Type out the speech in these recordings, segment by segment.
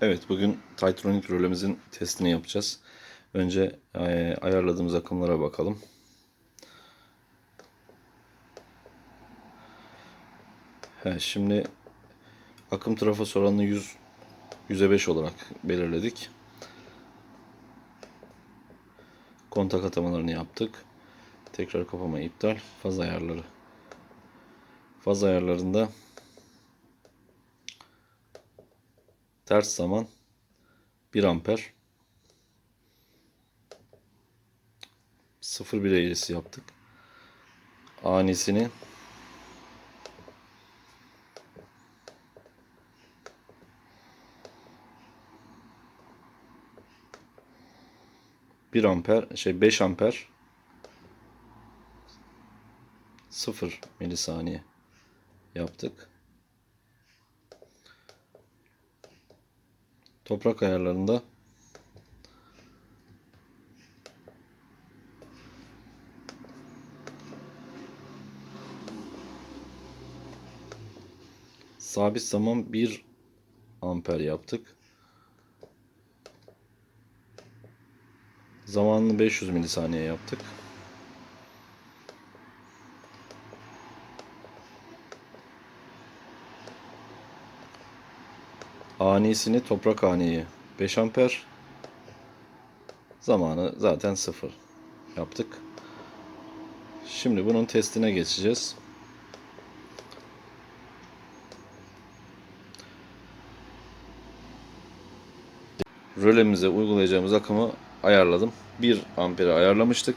Evet, bugün Titronic rölemizin testini yapacağız. Önce e, ayarladığımız akımlara bakalım. He, şimdi akım trafosu oranını 100 100'e 5 olarak belirledik. Kontak atamalarını yaptık. Tekrar kapama iptal. Faz ayarları. Faz ayarlarında ters zaman 1 amper 0 1 eğrisi yaptık. Anisini bir amper şey 5 amper 0 milisaniye yaptık. Toprak ayarlarında sabit zaman 1 amper yaptık. Zamanını 500 milisaniye yaptık. Anisini toprak aniyi 5 amper. Zamanı zaten 0 yaptık. Şimdi bunun testine geçeceğiz. Rölemize uygulayacağımız akımı ayarladım. 1 amperi ayarlamıştık.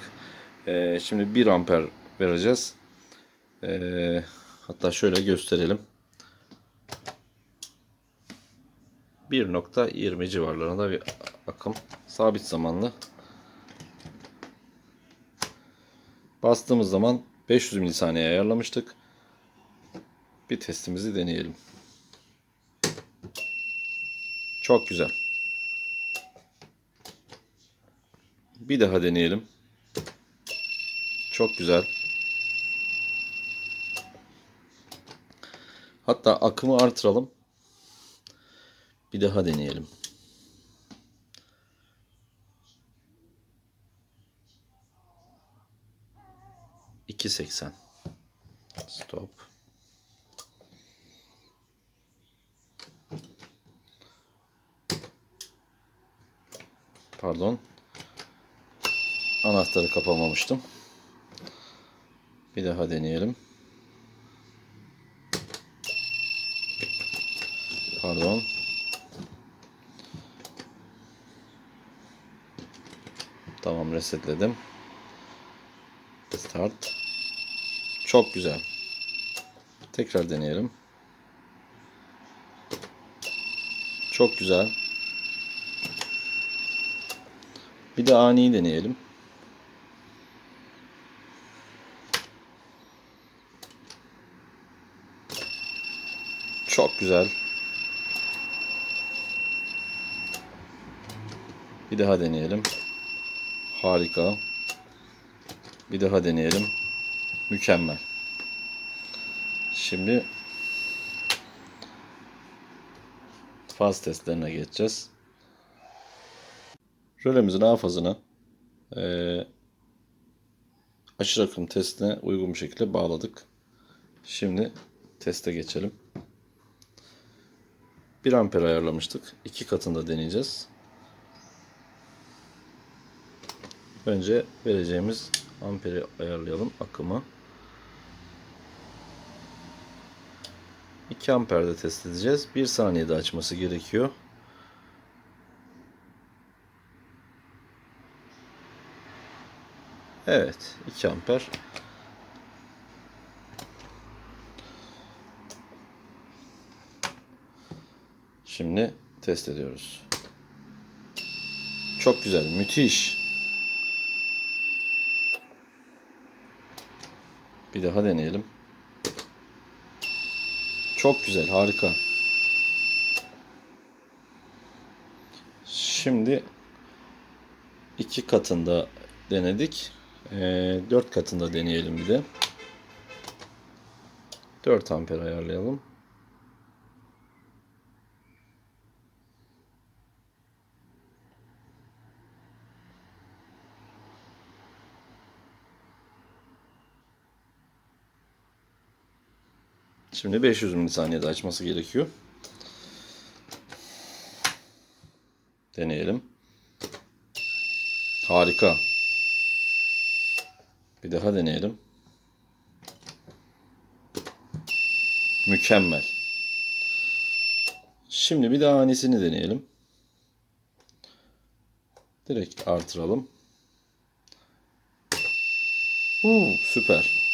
Ee, şimdi 1 amper vereceğiz. Ee, hatta şöyle gösterelim. 1.20 civarlarında bir akım. Sabit zamanlı. Bastığımız zaman 500 milisaniye ayarlamıştık. Bir testimizi deneyelim. Çok güzel. Bir daha deneyelim. Çok güzel. Hatta akımı artıralım. Bir daha deneyelim. İki seksen. Stop. Pardon. Anahtarı kapamamıştım. Bir daha deneyelim. Pardon. Tamam resetledim. Start. Çok güzel. Tekrar deneyelim. Çok güzel. Bir de ani deneyelim. Çok güzel. Bir daha deneyelim. Harika. Bir daha deneyelim. Mükemmel. Şimdi faz testlerine geçeceğiz. Rölemizin hafazını eee aşırı akım testine uygun bir şekilde bağladık. Şimdi teste geçelim. 1 amper ayarlamıştık. 2 katında deneyeceğiz. Önce vereceğimiz amperi ayarlayalım akımı. 2 amperde test edeceğiz. 1 saniyede açması gerekiyor. Evet, 2 amper. Şimdi test ediyoruz. Çok güzel, müthiş. Bir daha deneyelim. Çok güzel, harika. Şimdi iki katında denedik. Ee, dört katında deneyelim bir de. 4 amper ayarlayalım. Şimdi 500 milisaniyede açması gerekiyor. Deneyelim. Harika. Bir daha deneyelim. Mükemmel. Şimdi bir daha hanesini deneyelim. Direkt artıralım. Uuu, süper.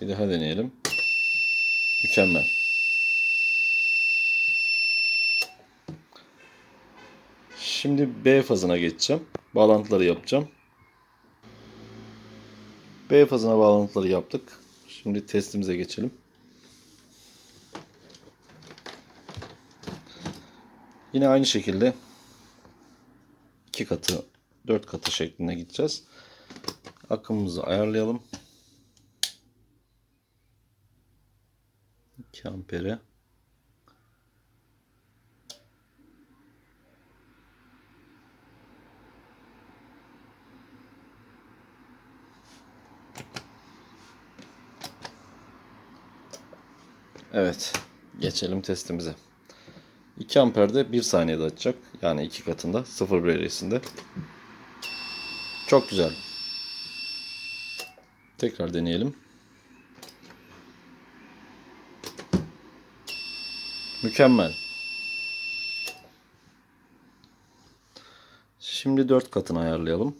Bir daha deneyelim. Mükemmel. Şimdi B fazına geçeceğim. Bağlantıları yapacağım. B fazına bağlantıları yaptık. Şimdi testimize geçelim. Yine aynı şekilde iki katı, dört katı şeklinde gideceğiz. Akımımızı ayarlayalım. 2 ampere. Evet. Geçelim testimize. 2 amperde 1 saniyede açacak. Yani iki katında 0 eğrisinde. Çok güzel. Tekrar deneyelim. Mükemmel. Şimdi 4 katını ayarlayalım.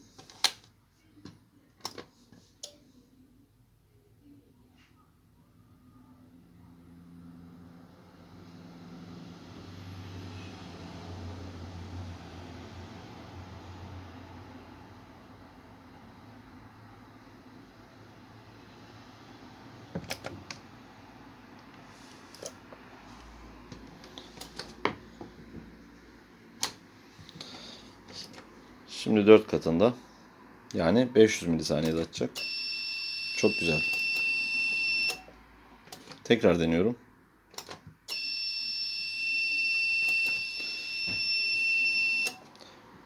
Şimdi 4 katında. Yani 500 milisaniyede açacak. Çok güzel. Tekrar deniyorum.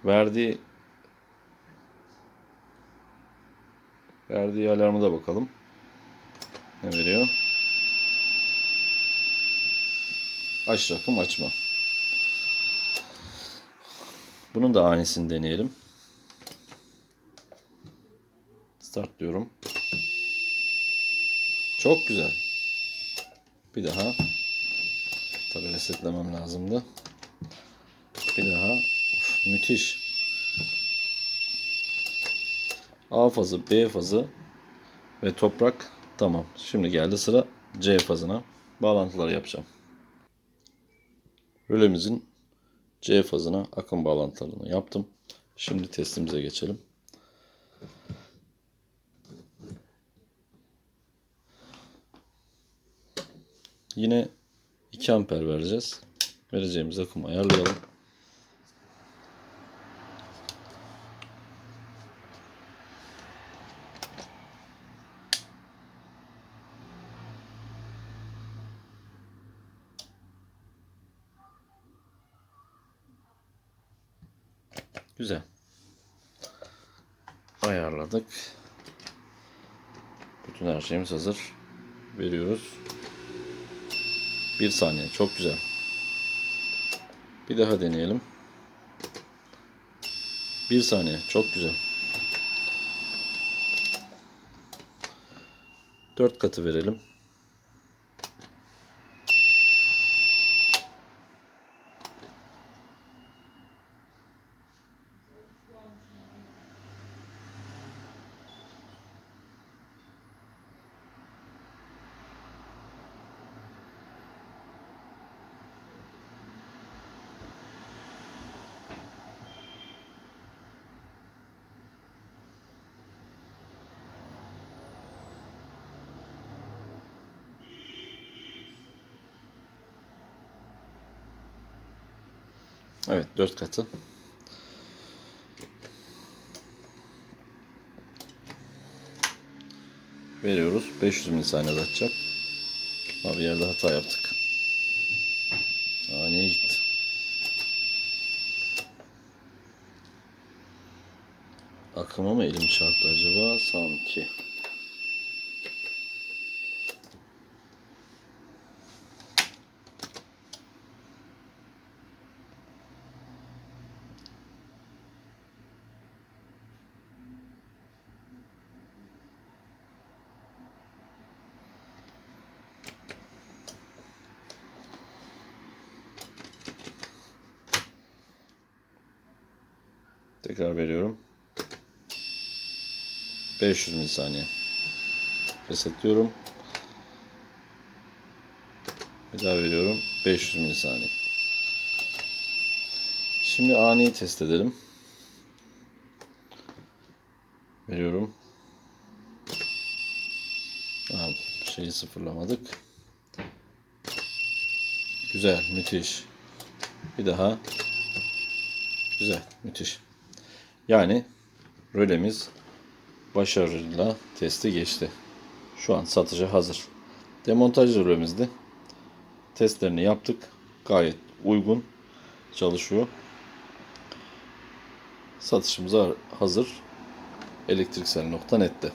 Verdiği verdiği alarmı da bakalım. Ne veriyor? Aç rakım açma. Bunun da anisini deneyelim. Start diyorum. Çok güzel. Bir daha. Tabi resetlemem lazımdı. Bir daha. Uf, müthiş. A fazı, B fazı ve toprak tamam. Şimdi geldi sıra C fazına. Bağlantıları yapacağım. Rölemizin C fazına akım bağlantılarını yaptım. Şimdi testimize geçelim. Yine 2 amper vereceğiz. Vereceğimiz akımı ayarlayalım. Güzel. Ayarladık. Bütün her şeyimiz hazır. Veriyoruz. Bir saniye. Çok güzel. Bir daha deneyelim. Bir saniye. Çok güzel. Dört katı verelim. Evet dört katı. Veriyoruz. 500 milisaniyede atacak. Abi bir yerde hata yaptık. Aa niye gitti? Akıma mı elim çarptı acaba? Sanki. Tekrar veriyorum. 500 milisaniye. Resetliyorum. Bir daha veriyorum. 500 milisaniye. Şimdi aniyi test edelim. Veriyorum. Aa, şeyi sıfırlamadık. Güzel, müthiş. Bir daha. Güzel, müthiş. Yani rölemiz başarıyla testi geçti. Şu an satışa hazır. Demontaj rölemizdi. Testlerini yaptık. Gayet uygun çalışıyor. Satışımıza hazır. Elektriksel.net'te.